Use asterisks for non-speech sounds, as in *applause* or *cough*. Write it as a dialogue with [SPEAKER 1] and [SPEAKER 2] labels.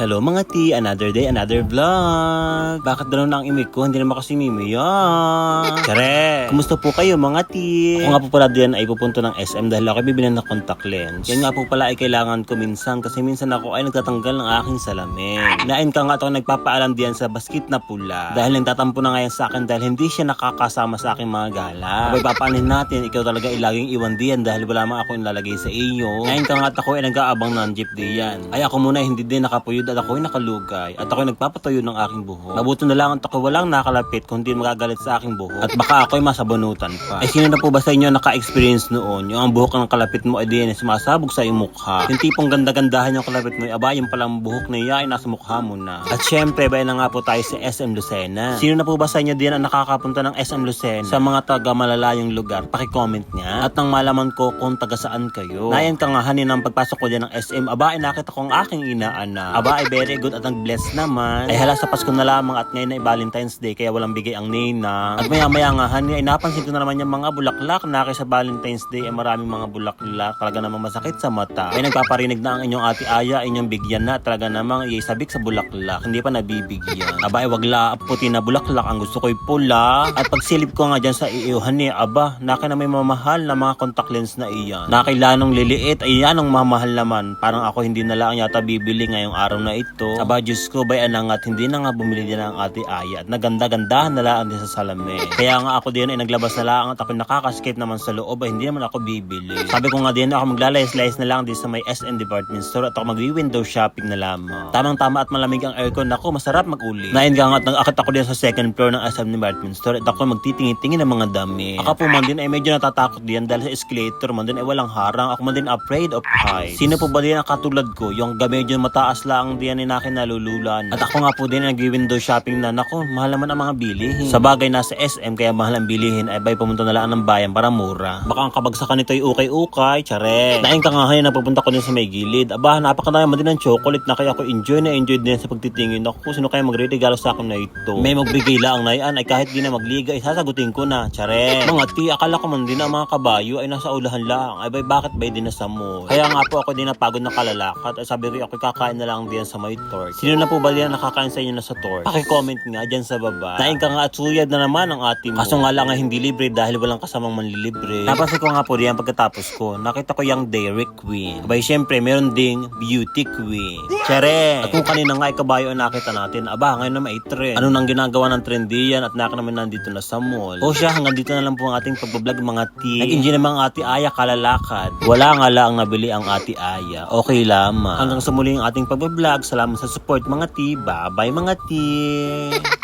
[SPEAKER 1] Hello mga ti, another day, another vlog. Bakit daw na ang imig ko? Hindi naman kasi mimi yan. *laughs* Tsare! Kumusta po kayo mga ti? Ako nga po pala diyan ay pupunto ng SM dahil ako bibili ng contact lens. Yan nga po pala ay kailangan ko minsan kasi minsan ako ay nagtatanggal ng aking salamin. Nain ka nga ito nagpapaalam diyan sa basket na pula. Dahil nagtatampo na ngayon sa akin dahil hindi siya nakakasama sa aking mga gala. Abay papaanin natin, ikaw talaga ilaging iwan diyan dahil wala mang ako ilalagay sa iyo. Ngayon ka nga ako ay nag-aabang ng jeep diyan. Ay ako muna hindi din nakapuyod at ako ay nakalugay. At ako ay nagpapatuyo ng aking buhok. Mabuti na lang at ako walang nakalapit kundi magagalit sa aking buhok. At baka ako ay masabunutan pa. Ay sino na po ba sa inyo naka-experience noon? Yung ang buhok ng kalapit mo ay di na sumasabog sa iyong mukha. Yung tipong ganda-gandahan yung kalapit mo, ay aba yung palang buhok na iya ay nasa mukha mo na. At syempre, bayan na nga po tayo sa SM Lucena. Sino na po ba sa inyo din ang nakakapunta ng SM Lucena? Sa mga taga malalayong lugar, paki-comment nga. At nang malaman ko kung taga saan kayo. Nayan ka nga hanin ng pagpasok ko dyan ng SM, aba ay nakita ko ang aking inaanak. Aba ay very good at ang blessed naman. Ay hala sa Pasko na lamang at ngayon ay Valentine's Day kaya walang bigay ang nina. At maya maya nga hani ay napansin ko na naman yung mga bulaklak na kay sa Valentine's Day ay maraming mga bulaklak talaga namang masakit sa mata. Ay nagpaparinig na ang inyong ate Aya inyong bigyan na talaga namang iisabik sa bulaklak hindi pa nabibigyan. Aba ay wag la puti na bulaklak ang gusto ko'y pula. At pagsilip ko nga dyan sa iiuhan ni aba naka na may mamahal na mga contact lens na iyan. Nakailanong liliit ay yan ang mamahal naman. Parang ako hindi na lang yata bibili ngayong araw na ito. Aba Diyos ko bay anangat hindi na nga bumili din ang ate Aya at naganda-gandahan na lang din sa salamin. *laughs* Kaya nga ako din ay naglabas na lang at ako nakaka-skip naman sa loob ay hindi naman ako bibili. Sabi ko nga din ako maglalayas-layas na lang din sa may SN department store at ako magwi-window shopping na lamang. Tamang-tama at malamig ang aircon ako masarap mag-uli. Nain ka nga at nag-akit ako din sa second floor ng SM department store at ako magtitingin-tingin ng mga dami. Ako po man din ay medyo natatakot din dahil sa escalator man din ay walang harang. Ako man din afraid of heights. Sino po ba din ang katulad ko? Yung medyo mataas lang diyan ni nakin nalululan. At ako nga po din nag-window shopping na nako, mahal naman ang mga bilihin. Sa bagay nasa SM kaya mahal ang bilihin ay bay pumunta na lang ng bayan para mura. Baka ang kabagsakan nito ay ukay-ukay, tsare. Nain ka nga ngayon na pupunta ko din sa may gilid. Aba, napakadami man din ng chocolate na kaya ako enjoy na enjoy din sa pagtitingin. Ako, sino kaya magre-regalo sa akin na ito? May magbigay lang na yan ay kahit di na magliga, ay sasagutin ko na, tsare. Mga ti, akala ko man din na ang mga kabayo ay nasa ulahan lang. Ay bay, bakit bay din nasa mall? Kaya nga po ako din napagod na kalalakat. Ay sabi ko, ako kakain na lang din sa may torch. Sino na po ba ang nakakain sa inyo na sa torch? Paki-comment nga dyan sa baba. Nain ka nga at suyad na naman ang ate mo. Kaso nga lang nga hindi libre dahil walang kasamang manlilibre. Napansin ko nga po diyan pagkatapos ko, nakita ko yung Dairy Queen. Abay, syempre, meron ding Beauty Queen. Tsere! At kung kanina nga ay kabayo ang nakita natin, aba, ngayon na may trend. Ano nang ginagawa ng trendy yan at naka naman nandito na sa mall. O siya, hanggang dito na lang po ang ating pagbablog mga tea. Nag-enjoy naman ang ate Aya kalalakad. Wala nga lang nabili ang ate Aya. Okay lamang. Hanggang sa muli ang ating pagbablog. Salamat sa support mga tea. Bye-bye mga tea.